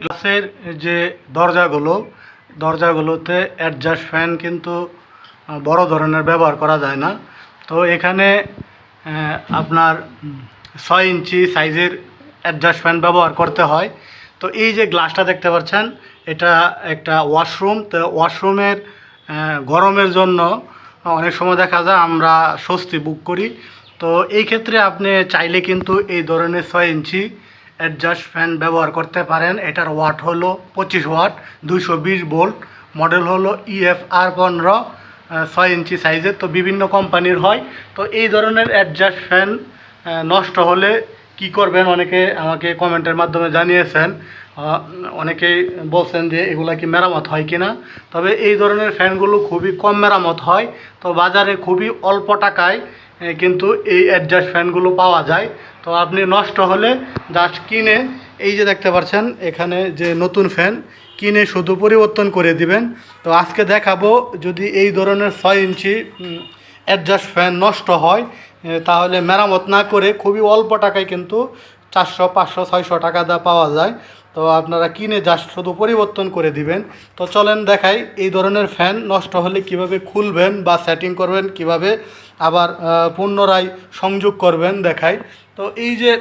গ্লাসের যে দরজাগুলো, দরজাগুলোতে অ্যাডজাস্ট ফ্যান কিন্তু বড় ধরনের ব্যবহার করা যায় না। তো এখানে আপনার ছয় ইঞ্চি সাইজের অ্যাডজাস্ট ফ্যান ব্যবহার করতে হয়। তো এই যে গ্লাসটা দেখতে পাচ্ছেন, এটা একটা ওয়াশরুম তো ওয়াশরুমের গরমের জন্য অনেক সময় দেখা যায় আমরা স্বস্তি বুক করি। তো এই ক্ষেত্রে আপনি চাইলে কিন্তু এই ধরনের ছয় ইঞ্চি অ্যাডজাস্ট ফ্যান ব্যবহার করতে পারেন। এটার ওয়াট হলো পঁচিশ ওয়াট, দুইশো বিশ বোল্ট মডেল হলো E ইএফআর পনেরো ছয় ইঞ্চি সাইজের, তো বিভিন্ন কোম্পানির হয়। তো এই ধরনের অ্যাডজাস্ট ফ্যান নষ্ট হলে কি করবেন অনেকে আমাকে কমেন্টের মাধ্যমে জানিয়েছেন। অনেকেই বলছেন যে এগুলা কি মেরামত হয় কিনা। তবে এই ধরনের ফ্যানগুলো খুবই কম মেরামত হয়। তো বাজারে খুবই অল্প টাকায় কিন্তু এই অ্যাডজাস্ট ফ্যানগুলো পাওয়া যায়। তো আপনি নষ্ট হলে জাস্ট কিনে, এই যে দেখতে পাচ্ছেন এখানে যে নতুন ফ্যান, কিনে শুধু পরিবর্তন করে দিবেন। তো আজকে দেখাবো যদি এই ধরনের ছয় ইঞ্চি অ্যাডজাস্ট ফ্যান নষ্ট হয় তাহলে মেরামত না করে খুবই অল্প টাকায় কিন্তু চারশো, পাঁচশো, ছয়শো টাকা দা পাওয়া যায়। তো আপনারা কিনে জাস্ট শুধু পরিবর্তন করে দিবেন। তো চলেন দেখাই, এই ধরনের ফ্যান নষ্ট হলে কীভাবে খুলবেন বা সেটিং করবেন, কীভাবে আবার পুনরায় সংযোগ করবেন দেখাই। তো এই যে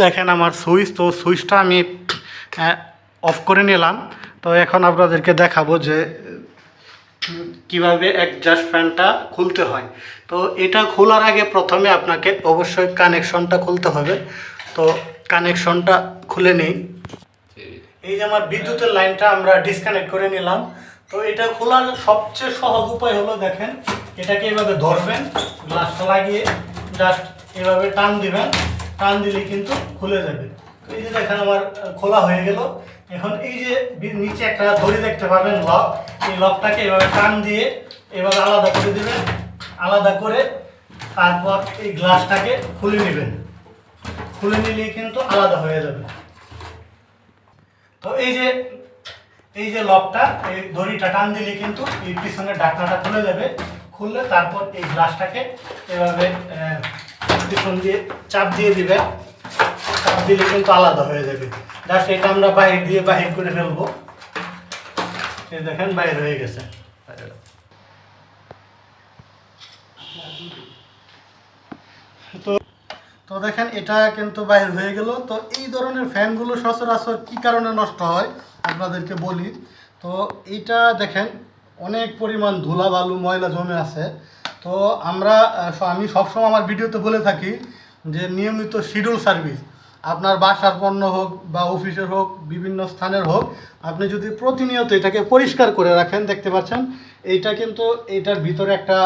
দেখেন আমার সুইচ, তো সুইচটা আমি অফ করে নিলাম। তো এখন আপনাদেরকে দেখাবো যে, কীভাবে অ্যাডজাস্ট ফ্যানটা খুলতে হয়। তো এটা খোলার আগে প্রথমে আপনাকে অবশ্যই কানেকশনটা খুলতে হবে। তো কানেকশনটা খুলে নেই। এই যে আমার বিদ্যুতের লাইনটা আমরা ডিসকানেক্ট করে নিলাম। তো এটা খোলার সবচেয়ে সহজ উপায় হলো দেখেন, এটাকে এভাবে ধরবেন গ্লাসটা লাগিয়ে জাস্ট এভাবে টান দিবেন, টান দিলে কিন্তু খুলে যাবে। তো এই যে দেখেন আমার খোলা হয়ে গেল। এখন এই যে নিচে একটা দড়ি দেখতে পাবেন, লক। এই লকটাকে এভাবে টান দিয়ে এভাবে আলাদা করে দেবেন, আলাদা করে তারপর এই গ্লাসটাকে খুলে নেবেন। খুলে নিলেই কিন্তু আলাদা হয়ে যাবে। তো এই যে এই যে লকটা, এই দড়িটা টান দিলে কিন্তু এই পিছনের ঢাকনাটা খুলে যাবে। খুললে তারপর এই গ্লাসটাকে এভাবে পিছন দিয়ে চাপ দিয়ে দিবে। চাপ দিলে কিন্তু আলাদা হয়ে যাবে। জাস্ট এটা আমরা বাহির দিয়ে বাহির করে ফেলব। এই দেখেন, বাইর হয়ে গেছে। তো তো দেখেন, এটা কিন্তু বাইর হয়ে গেল। তো এই ধরনের ফ্যানগুলো সচরাচর কি কারণে নষ্ট হয়, আপনাদেরকে বলি। তো এইটা দেখেন, অনেক পরিমাণ ধুলা, বালু, ময়লা জমে আছে। তো আমরা আমি সবসময় আমার ভিডিওতে বলে থাকি যে নিয়মিত শিডিউল সার্ভিস আপনার বাসার পণ্য হোক বা অফিসের হোক, বিভিন্ন স্থানের হোক, আপনি যদি প্রতিনিয়ত এটাকে পরিষ্কার করে রাখেন, দেখতে পাচ্ছেন, এইটা কিন্তু এটার ভিতরে একটা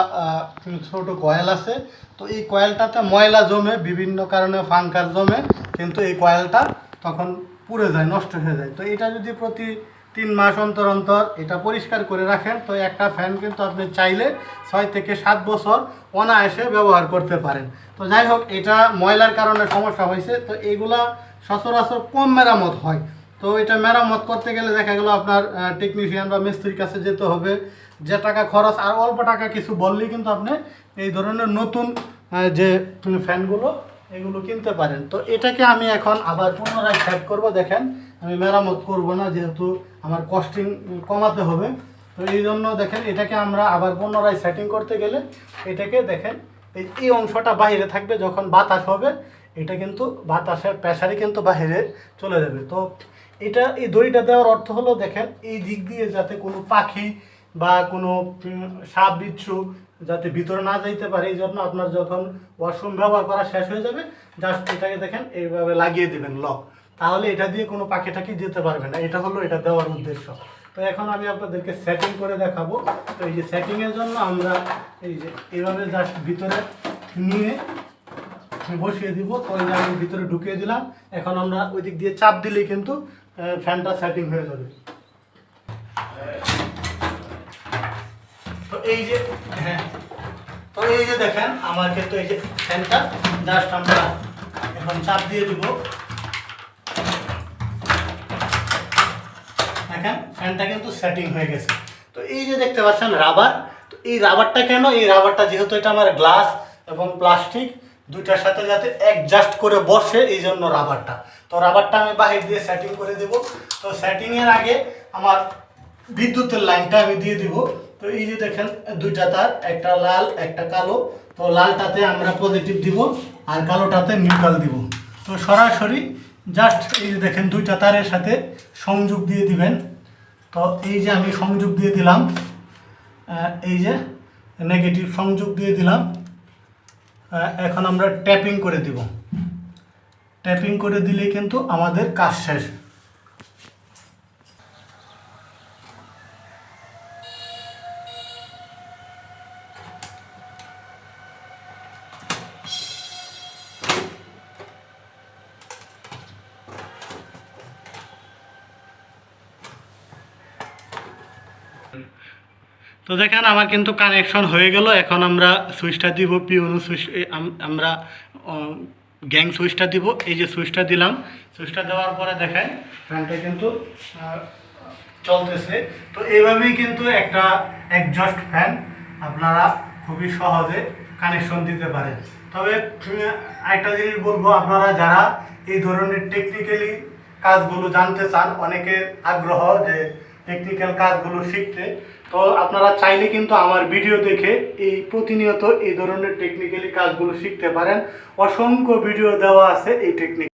ছোটো কয়েল আছে। তো এই কয়েলটাতে ময়লা জমে, বিভিন্ন কারণে ফাঙ্কার জমে, কিন্তু এই কয়েলটা তখন পুড়ে যায়, নষ্ট হয়ে যায়। তো এটা যদি প্রতি তিন মাস অন্তর অন্তর এটা পরিষ্কার করে রাখেন। তো একটা ফ্যান কিন্তু আপনি চাইলে ছয় থেকে সাত বছর অনায়াসে ব্যবহার করতে পারেন। তো যাই হোক, এটা ময়লার কারণে সমস্যা হয়েছে। তো এইগুলা সচরাচর কম মেরামত হয়। তো এটা মেরামত করতে গেলে দেখা গেল আপনার টেকনিশিয়ান বা মিস্ত্রির কাছে যেতে হবে। যে টাকা খরচ, আর অল্প টাকা কিছু বললেই কিন্তু আপনি এই ধরনের নতুন যে ফ্যানগুলো এগুলো কিনতে পারেন। তো এটাকে আমি এখন আবার পুনরায় সেট করব। দেখেন আমি মেরামত করব না যেহেতু আমার কস্টিং কমাতে হবে। তো এই জন্য দেখেন এটাকে আমরা আবার পুনরায় সেটিং করতে গেলে এটাকে দেখেন এই অংশটা বাইরে থাকবে যখন বাতাস হবে, এটা কিন্তু বাতাসের প্রেসারে কিন্তু বাইরে চলে যাবে। তো এটা, এই দড়িটা দেওয়ার অর্থ হলো দেখেন এই দিক দিয়ে যাতে কোনো পাখি বা কোনো সাপ, বিচ্ছু যাতে ভিতরে না যাইতে পারে, এই জন্য আপনার যখন ওয়াশরুম ব্যবহার করা শেষ হয়ে যাবে জাস্ট এটাকে দেখেন এইভাবে লাগিয়ে দেবেন লক তাহলে এটা দিয়ে কোনো পাখি টাকি যেতে পারবে না। এটা হলো, এটা দেওয়ার উদ্দেশ্য। তো এখন আমি আপনাদেরকে সেটিং করে দেখাবো। তো এই যে সেটিংয়ের জন্য আমরা এই যে এইভাবে জাস্ট ভিতরে নিয়ে বসিয়ে দিব। তো এই আমি ভিতরে ঢুকিয়ে দিলাম। এখন আমরা ওই দিক দিয়ে চাপ দিলেই কিন্তু ফ্যানটা সেটিং হয়ে যাবে। তো এই যে হ্যাঁ। তো এই যে দেখেন, আমার কিন্তু এই যে ফ্যানটা জাস্ট আমরা এখন চাপ দিয়ে দিব। দেখেন ফ্যানটা কিন্তু সেটিং হয়ে গেছে। তো এই যে দেখতে পাচ্ছেন রাবার তো এই রাবারটা কেন? এই রাবারটা যেহেতু এটা আমার গ্লাস এবং প্লাস্টিক দুইটার সাথে যাতে অ্যাডজাস্ট করে বসে, এই জন্য রাবারটা তো রাবারটা আমি বাহির দিয়ে সেটিং করে দেব। তো সেটিংয়ের আগে আমার বিদ্যুতের লাইনটা আমি দিয়ে দিব। তো এই যে দেখেন, দুইটা তার, একটা লাল, একটা কালো। তো লালটাতে আমরা পজিটিভ দিব, আর কালোটাতে নিউট্রাল দিব। তো সরাসরি জাস্ট এই যে দেখেন দুইটা তারের সাথে সংযোগ দিয়ে দিবেন। তো এই যে আমি সংযোগ দিয়ে দিলাম এই যে নেগেটিভ সংযোগ দিয়ে দিলাম এখন আমরা ট্যাপিং করে দিব। ট্যাপিং করে দিলে কিন্তু আমাদের কাজ শেষ। তো দেখেন, আমার কিন্তু কানেকশন হয়ে গেল। এখন আমরা সুইচটা দিব, পিওনো সুইচ আমরা গ্যাং সুইচটা দিব। এই যে সুইচটা দিলাম সুইচটা দেওয়ার পরে দেখেন ফ্যানটা কিন্তু চলতেছে। তো এইভাবেই কিন্তু একটা একজস্ট ফ্যান আপনারা খুবই সহজে কানেকশন দিতে পারেন। তবে একটা জিনিস বলব, আপনারা যারা এই ধরনের টেকনিক্যালি কাজগুলো জানতে চান অনেকের আগ্রহ যে টেকনিক্যাল কাজগুলো শিখতে। তো আপনারা চাইলে কিন্তু আমার ভিডিও দেখে এই প্রতিনিয়ত এই ধরনের টেকনিক্যালি কাজগুলো শিখতে পারেন। অসংখ্য ভিডিও দেওয়া আছে এই টেকনিক